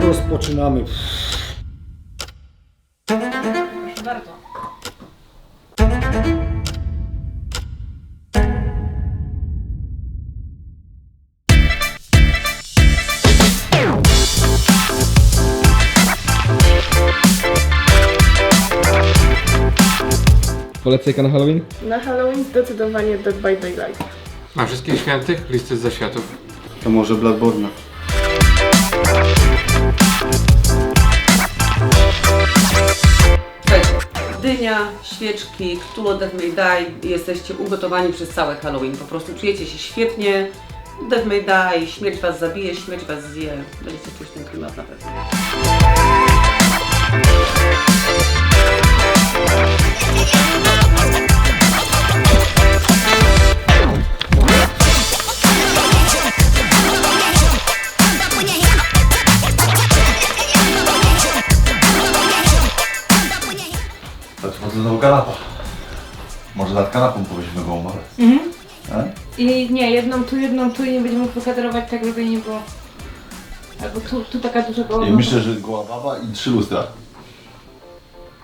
rozpoczynamy. Proszę bardzo. Polecajka na Halloween? Na Halloween zdecydowanie Dead by Daylight. Na wszystkich świętych listy z zaświatów. To może Bloodborne. Świeczki, Cthulhu Death May Die jesteście ugotowani przez cały Halloween. Po prostu czujecie się świetnie. Death May Die, śmierć was zabije, śmierć was zje. Będziecie czuć ten klimat na pewno. Tak? I nie, jedną tu, jedną tu i nie będziemy mógł wykadrować tak, żeby nie było. Albo tu, tu taka duża goła I baba. myślę, że goła baba i trzy lustra.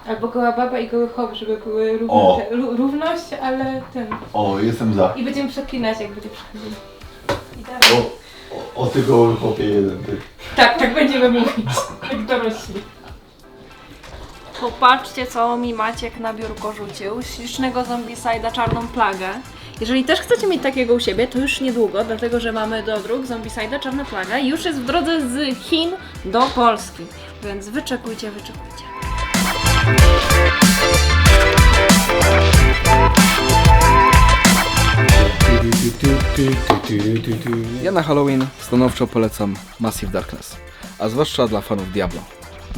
Albo goła baba i goły chłop, żeby były równe, O. te, ró- równość, ale ten. O, jestem za. I będziemy przeklinać, jak będzie przychodził. I tak. O, o, o ty goły chłopie jeden, ty. Tak, tak będziemy mówić, jak dorośli. Popatrzcie, co mi Maciek na biurko rzucił. Ślicznego zombicide'a czarną plagę. Jeżeli też chcecie mieć takiego u siebie, to już niedługo, dlatego że mamy dodruk zombicide'a czarna plaga już jest w drodze z Chin do Polski. Więc wyczekujcie, wyczekujcie. Ja na Halloween stanowczo polecam Massive Darkness, a zwłaszcza dla fanów Diablo.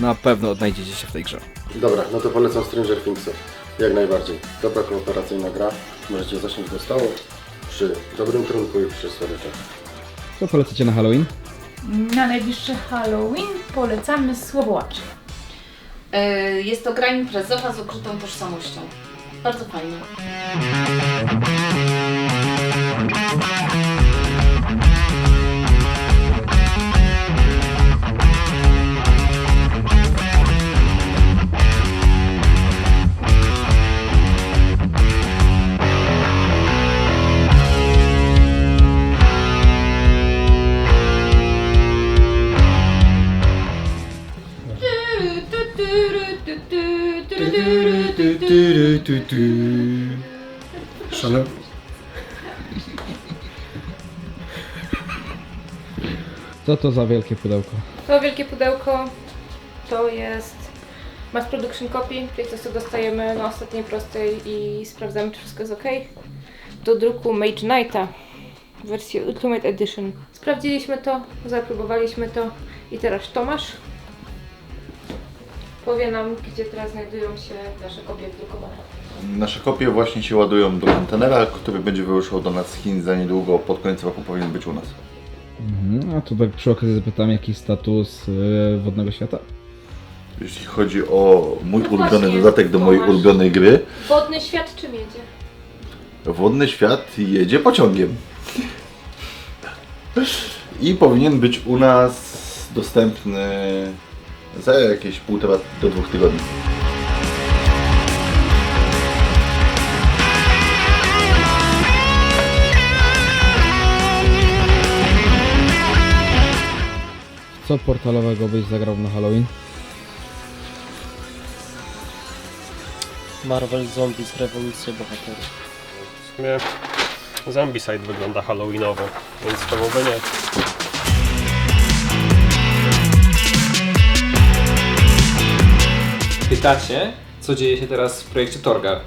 Na pewno odnajdziecie się w tej grze. Dobra, no to polecam Stranger Thingsy. Jak najbardziej. Dobra kooperacyjna gra. Możecie zasiąść do stołu przy dobrym trunku i przy słodyczach. Co polecacie na Halloween? Na najbliższy Halloween polecamy Słowołaczy. E, Jest to gra imprezowa z ukrytą tożsamością. Bardzo fajna. Szale... Co to za wielkie pudełko? To wielkie pudełko to jest mass production copy, czyli to co dostajemy na ostatniej prostej i sprawdzamy czy wszystko jest ok. Do druku Mage Knighta w wersji Ultimate Edition. Sprawdziliśmy to, zapróbowaliśmy to i teraz Tomasz powie nam, gdzie teraz znajdują się nasze kopie drukowane. Nasze kopie właśnie się ładują do kontenera, który będzie wyruszał do nas z Chin za niedługo. Pod koniec roku powinien być u nas. Mhm, a tu tak przy okazji zapytam, jaki status e, Wodnego Świata? Jeśli chodzi o mój No ulubiony właśnie, dodatek do mojej Tomasz. ulubionej gry, Wodny świat czym jedzie? Wodny Świat jedzie pociągiem. I powinien być u nas dostępny za jakieś półtora do dwóch tygodni. Co portalowego byś zagrał na Halloween? Marvel Zombies Rewolucja Bohaterów. W sumie Zombicide wygląda halloweenowo, więc czemu by nie? pytacie, co dzieje się teraz w projekcie Torgar.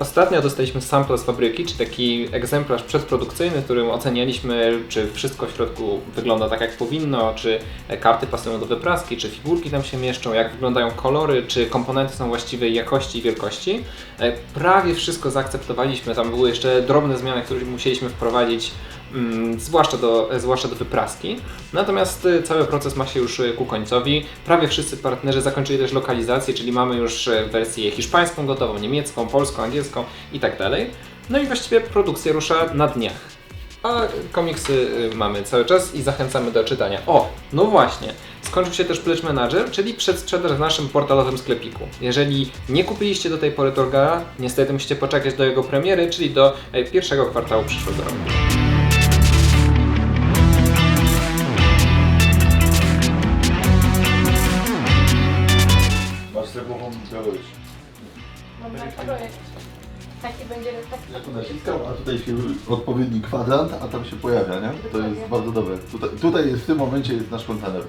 Ostatnio dostaliśmy sample z fabryki, czy taki egzemplarz przedprodukcyjny, w którym ocenialiśmy, czy wszystko w środku wygląda tak jak powinno, czy karty pasują do wypraski, czy figurki tam się mieszczą, jak wyglądają kolory, czy komponenty są właściwej jakości i wielkości. E, Prawie wszystko zaakceptowaliśmy, tam były jeszcze drobne zmiany, które musieliśmy wprowadzić, zwłaszcza, do, zwłaszcza do wypraski. Natomiast e, cały proces ma się już e, ku końcowi. Prawie wszyscy partnerzy zakończyli też lokalizację, czyli mamy już e, wersję hiszpańską gotową, niemiecką, polską, angielską i tak dalej. No i właściwie produkcja rusza na dniach. A komiksy y, mamy cały czas i zachęcamy do czytania. O, no właśnie, skończył się też Pledge Manager, czyli przedsprzedaż w naszym portalowym sklepiku. Jeżeli nie kupiliście do tej pory Torgara, niestety musicie poczekać do jego premiery, czyli do e, pierwszego kwartału przyszłego roku. Naciskam, a tutaj się odpowiedni kwadrant, a tam się pojawia, nie? To jest bardzo dobre. Tutaj, tutaj jest w tym momencie jest nasz kontener.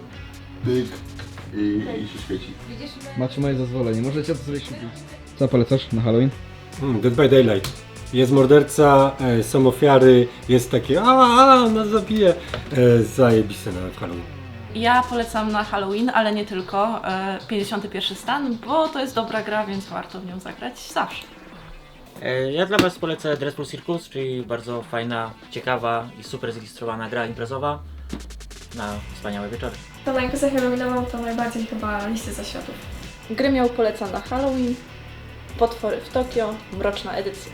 Pyk i, i się świeci. Macie moje zezwolenie, możecie to sobie kupić. Co polecasz na Halloween? Mm, Dead by Daylight. Jest morderca, e, są ofiary, jest takie a, a nas zabije. E, zajebiste nawet Halloween. Ja polecam na Halloween, ale nie tylko, e, 51 stan, bo to jest dobra gra, więc warto w nią zagrać zawsze. E, Ja dla Was polecę Dreadful Circus, czyli bardzo fajna, ciekawa i super zilustrowana gra imprezowa na wspaniałe wieczory. To na imprezę Halloweenową to najbardziej chyba listy zaświatów. Gry miał polecam na Halloween, Potwory w Tokio, mroczna edycja.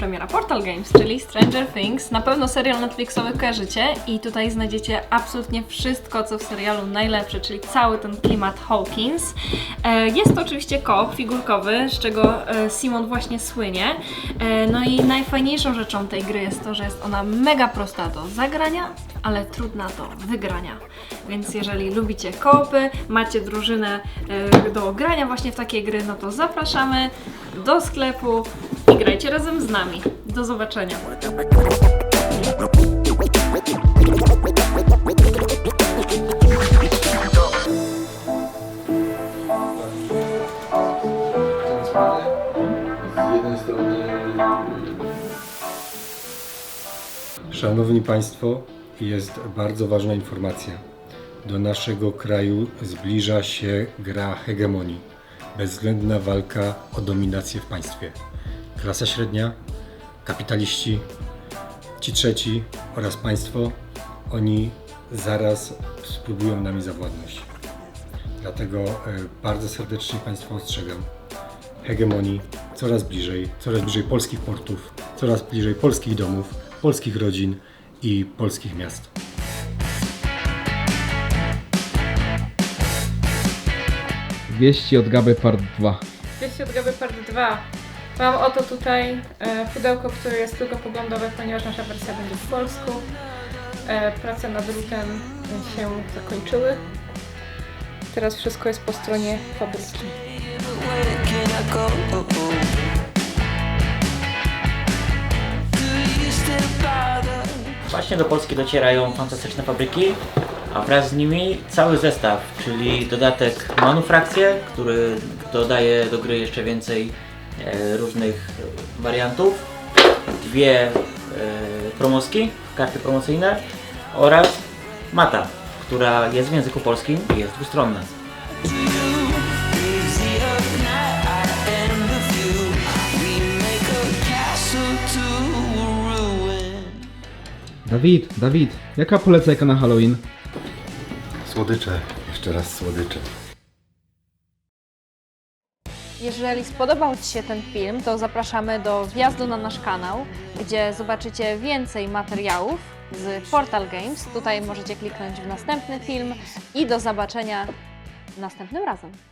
Premiera Portal Games, czyli Stranger Things. Na pewno serial Netflixowy kojarzycie i tutaj znajdziecie absolutnie wszystko, co w serialu najlepsze, czyli cały ten klimat Hawkins. E, Jest to oczywiście koop figurkowy, z czego e, Simon właśnie słynie. E, No i najfajniejszą rzeczą tej gry jest to, że jest ona mega prosta do zagrania, ale trudna do wygrania. Więc jeżeli lubicie koopy, macie drużynę do grania właśnie w takie gry, no to zapraszamy do sklepu i grajcie razem z nami. Do zobaczenia. Szanowni Państwo, jest bardzo ważna informacja. Do naszego kraju zbliża się gra hegemonii. Bezwzględna walka o dominację w państwie. Klasa średnia, kapitaliści, ci trzeci oraz państwo, oni zaraz spróbują nami zawładnąć. Dlatego e, bardzo serdecznie Państwa ostrzegam. Hegemonii coraz bliżej, coraz bliżej polskich portów, coraz bliżej polskich domów, polskich rodzin i polskich miast. Wieści od Gaby Part 2. Wieści od Gaby Part 2. Mam oto tutaj e, pudełko, które jest tylko poglądowe, ponieważ nasza wersja będzie w polsku. E, prace nad drutem się zakończyły. Teraz wszystko jest po stronie fabryki. Właśnie do Polski docierają fantastyczne fabryki, a wraz z nimi cały zestaw, czyli dodatek Manufrakcje, który dodaje do gry jeszcze więcej e, różnych wariantów, dwie e, promoski, karty promocyjne oraz mata, która jest w języku polskim i jest dwustronna. Dawid, Dawid, jaka polecajka na Halloween? Słodycze, jeszcze raz słodycze. Jeżeli spodobał Ci się ten film, to zapraszamy do wjazdu na nasz kanał, gdzie zobaczycie więcej materiałów z Portal Games. Tutaj możecie kliknąć w następny film i do zobaczenia następnym razem.